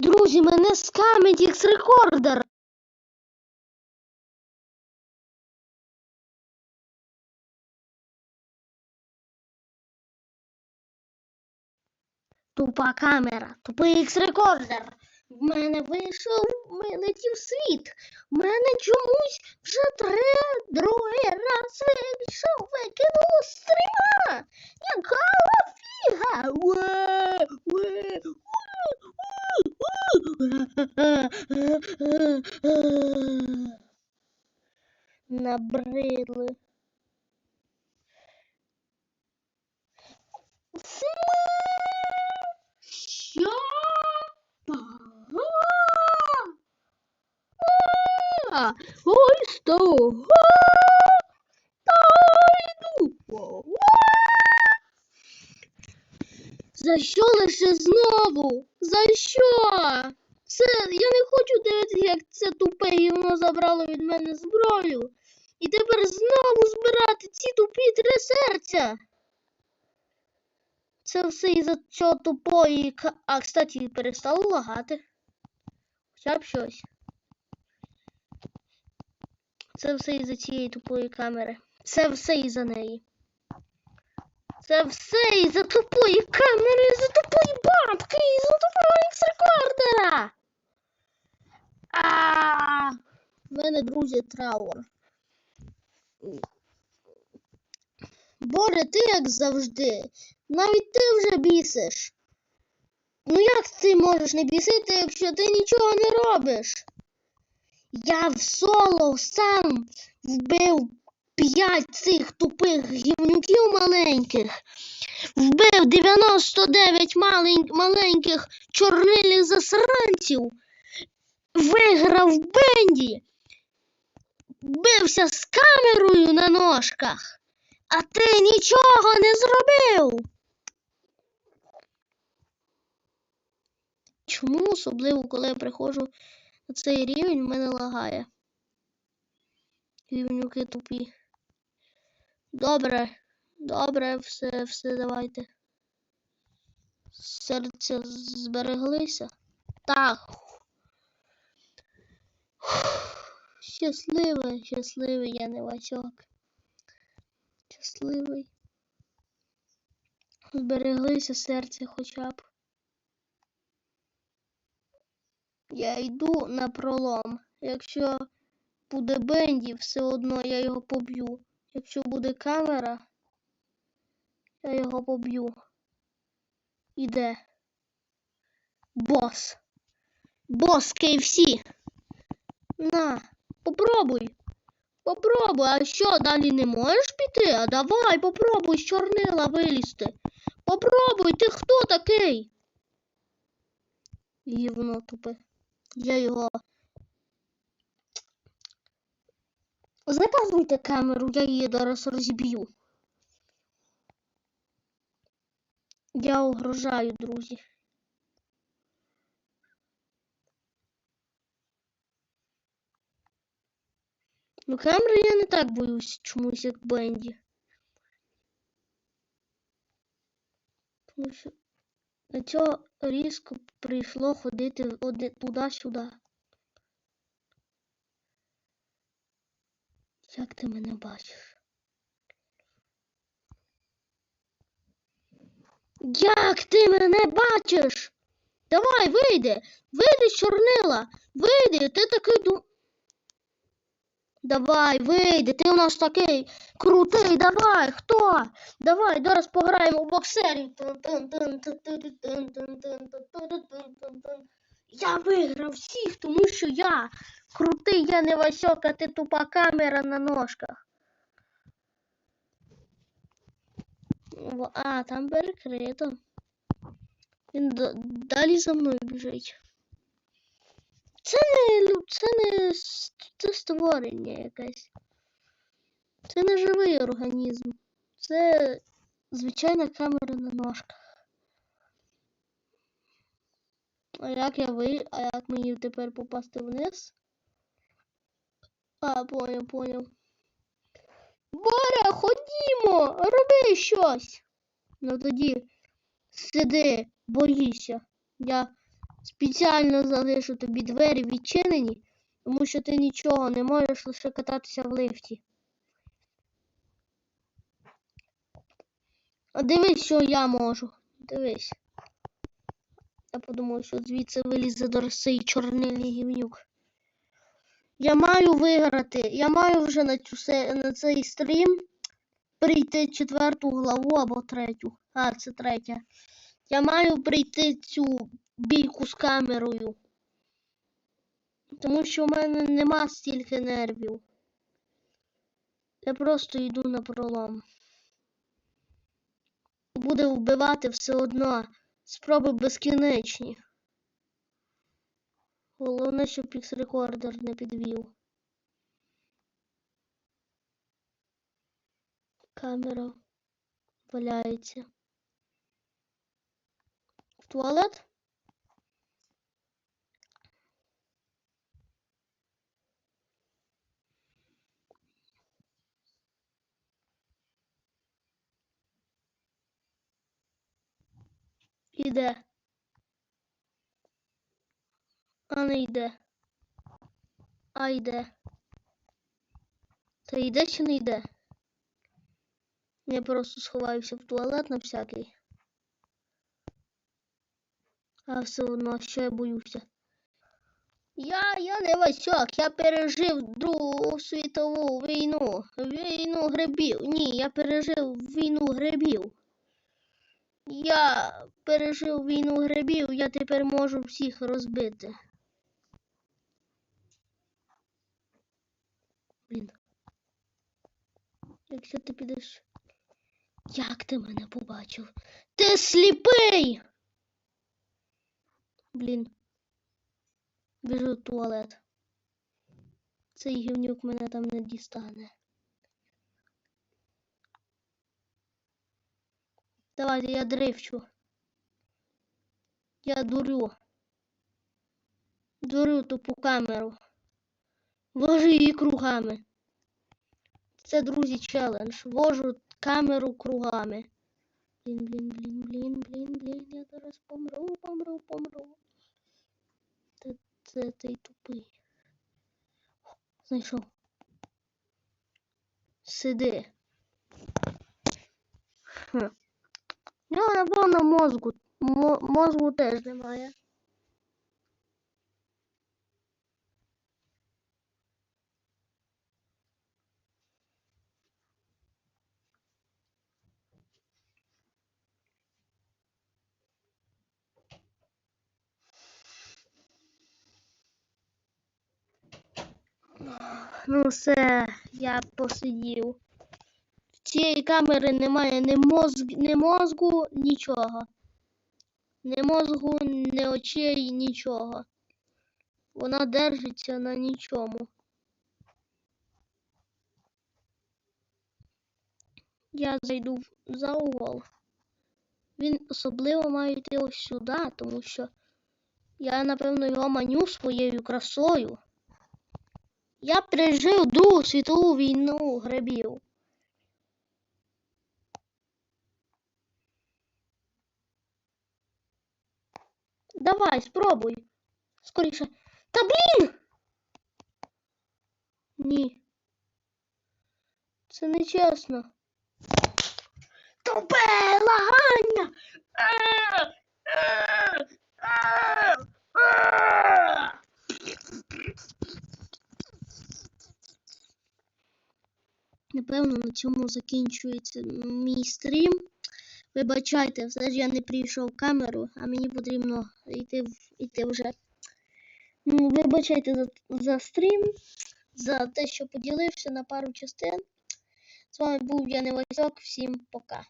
Друзі, мене скамить ікс рекордер. Тупа камера, тупий ікс рекордер. В мене вийшов, мене вилетів світ. В мене чомусь вже три другий раз вийшов, викинуло стріма. Яка фіга? Уе, уе, уе. Набридли. Що? Ой, сто. За що лише знову? За що? Це я не хочу дивитися, як це тупе гівно забрало від мене зброю. І тепер знову збирати ці тупі три серця. Це все із-за цього тупої. А, кстати, перестало лагати. Хоча б щось. Це все із-за цієї тупої камери. Це все із-за неї. Це все із-за тупої камери, із-за тупої бабки, із-за тупого ікс-рекордера. А, в мене, друзі, траур. Боже, ти як завжди. Навіть ти вже бісиш. Ну як ти можеш не бісити, якщо ти нічого не робиш? Я в соло сам вбив п'ять цих тупих гівнюків маленьких. Вбив 99 малень... маленьких чорнилих засранців. Виграв Бенді. Бився з камерою на ножках. А ти нічого не зробив. Чому особливо, коли я приходжу на цей рівень, мене лагає? Рівнюки тупі. Добре, добре, все, все, давайте. Серця збереглися. Так. Щасливий, щасливий я не Васьок. Щасливий. Збереглися серця хоча б. Я йду на пролом. Якщо буде Бенді, все одно я його поб'ю. Якщо буде камера, я його поб'ю. Іде. Бос. Бос KFC. На, попробуй. Попробуй, а що, далі не можеш піти? А давай, попробуй з чорнила вилізти. Попробуй, ти хто такий? Гівно тупе. Я його. Заказуйте камеру, я її зараз розіб'ю. Я угрожаю, друзі. Ну, камери я не так боюсь чомусь, як Бенді. Тому що на цього різко прийшло ходити туди-сюди. Як ти мене бачиш? Як ти мене бачиш? Давай, вийди! Вийди чорнила! Вийди, ти такий ду... Давай, вийди, ти у нас такий крутий, давай, хто? Давай, зараз пограємо в боксерів. Я виграв всіх, тому що я крутий, я не Васьок, а ти тупа камера на ножках. А, там перекрито. Він далі за мною біжить. Це не це не це створення якесь. Це не живий організм. Це звичайна камера на ножках. А як я ви. А як мені тепер попасти вниз? А, поняв, поняв. Боря, ходімо, роби щось. Ну тоді сиди, боїся. Я Спеціально залишу тобі двері відчинені, тому що ти нічого не можеш лише кататися в лифті. А дивись, що я можу. Дивись. Я подумав, що звідси вилізе до цей чорнильний гівнюк. Я маю виграти. Я маю вже на, цю, на цей стрім прийти четверту главу або третю. А, це третя. Я маю прийти цю бійку з камерою. Тому що в мене нема стільки нервів. Я просто йду на пролом. Буде вбивати все одно. Спроби безкінечні. Головне, щоб пікс-рекордер не підвів. Камера валяється. В туалет? Іде. А йде. Та йде чи не йде? Я просто сховаюся в туалет на всякий. А все одно, що я боюся. Я, я не Васьок, я пережив Другу світову війну. Війну грибів. Ні, я пережив війну грибів. Я пережив війну грибів, я тепер можу всіх розбити. Блін. Якщо ти підеш. Як ти мене побачив? Ти сліпий! Блін. Біжу в туалет. Цей гівнюк мене там не дістане. Давайте я дрифчу. Я дурю. Дурю тупу камеру. Вожу її кругами. Це, друзі, челендж. Вожу камеру кругами. Блін, блін, блін, блін, блін, блін. Я зараз помру, помру, помру. Це, це цей тупий. Знайшов. Сиди. Хм. Ну, напевно, мозку. Мо- мозку теж немає. Ну все, я посидів. В цієї камери немає ні, мозг, ні мозку, нічого. Ні мозгу, ні очей, нічого. Вона держиться на нічому. Я зайду за угол. Він особливо має йти ось сюди, тому що я, напевно, його маню своєю красою. Я пережив Другу світову війну грибів. Давай, спробуй. Скоріше. Та блін! Ні. Це не чесно. Тупе лагання! А! А! А! А! Напевно, на цьому закінчується мій стрім. Вибачайте, все ж я не прийшов камеру, а мені потрібно йти, йти вже. Ну, Вибачайте за, за стрім, за те, що поділився на пару частин. З вами був я Невасьок. Всім пока.